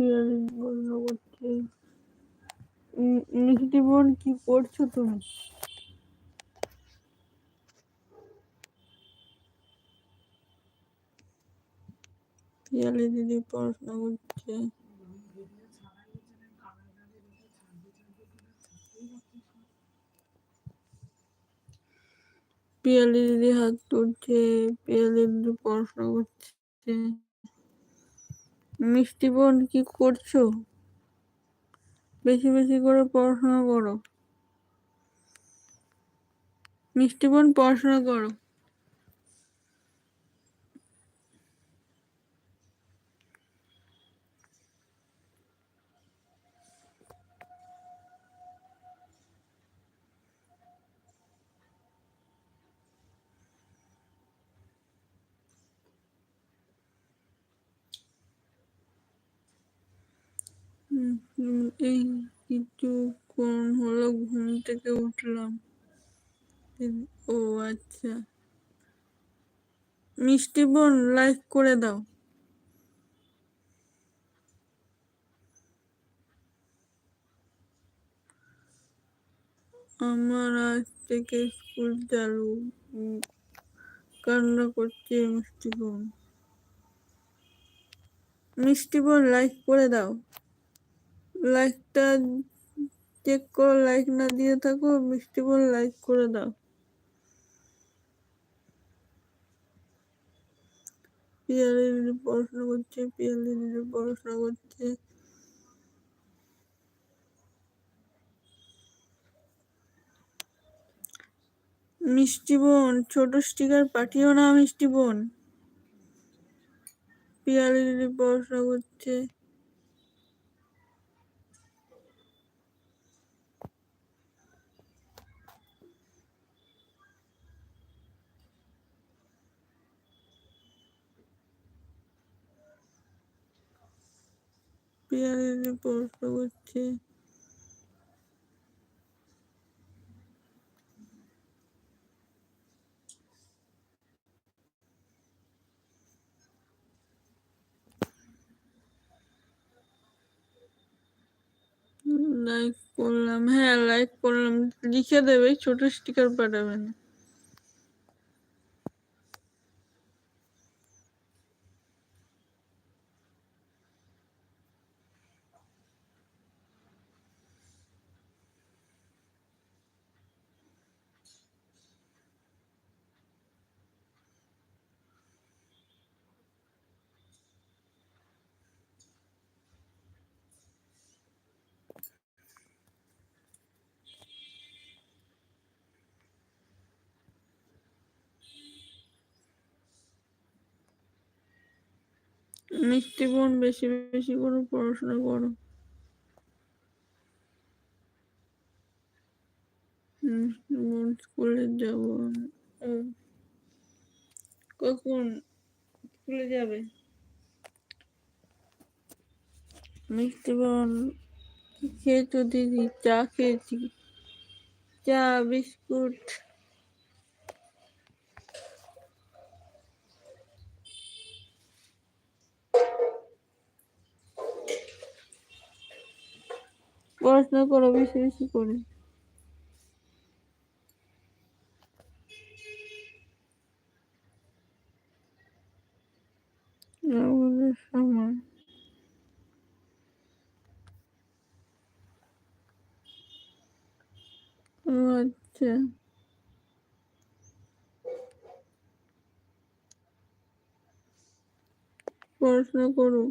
পিয়ালির বন্ধ করছে মিষ্টি বোন কি করছ তুমি পিয়ালি দিদি পড়াশোনা করছে পিয়ালি দিদি হাত তুলছে, পিয়ালি দিদি পড়াশোনা করছে। মিষ্টি বোন কি করছ? বেশি বেশি করে পড়াশোনা করো। মিষ্টি বোন পড়াশোনা করো। এই কিছুক্ষণ হলো ঘুম থেকে উঠলাম। ও আচ্ছা। মিষ্টি বোন লাইক করে দাও। আমার আজ থেকে স্কুল চালু। কান্না করছে মিষ্টি বোন। মিষ্টি বোন লাইক করে দাও। লাইকটা চেক করো লাইক না দিয়ে থাকো, মিষ্টি বোন লাইক করে দাও। পিয়ালি দিদি পড়াশোনা করছে পিয়ালি দিদি পড়াশোনা করছে। মিষ্টি বোন, ছোট স্টিকার পাঠিও না মিষ্টি বোন। পিয়ালি দিদি পড়াশোনা করছে। পড়াশোনা করছে। লাইক করলাম। হ্যাঁ লাইক করলাম। লিখে দেবে ছোট স্টিকার পাঠাবে মিষ্টি বোন বেশি বেশি করে পড়াশোনা করো। স্কুলে যাব কখন স্কুলে যাবে? মিষ্টি বোন খেয়েছো দিদি, চা খেয়েছি। চা, বিস্কুট পড়াশোনা করো বেশি বেশি করে। সময়। আচ্ছা। পড়াশোনা করো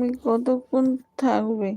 তুমি কতক্ষণ থাকবে?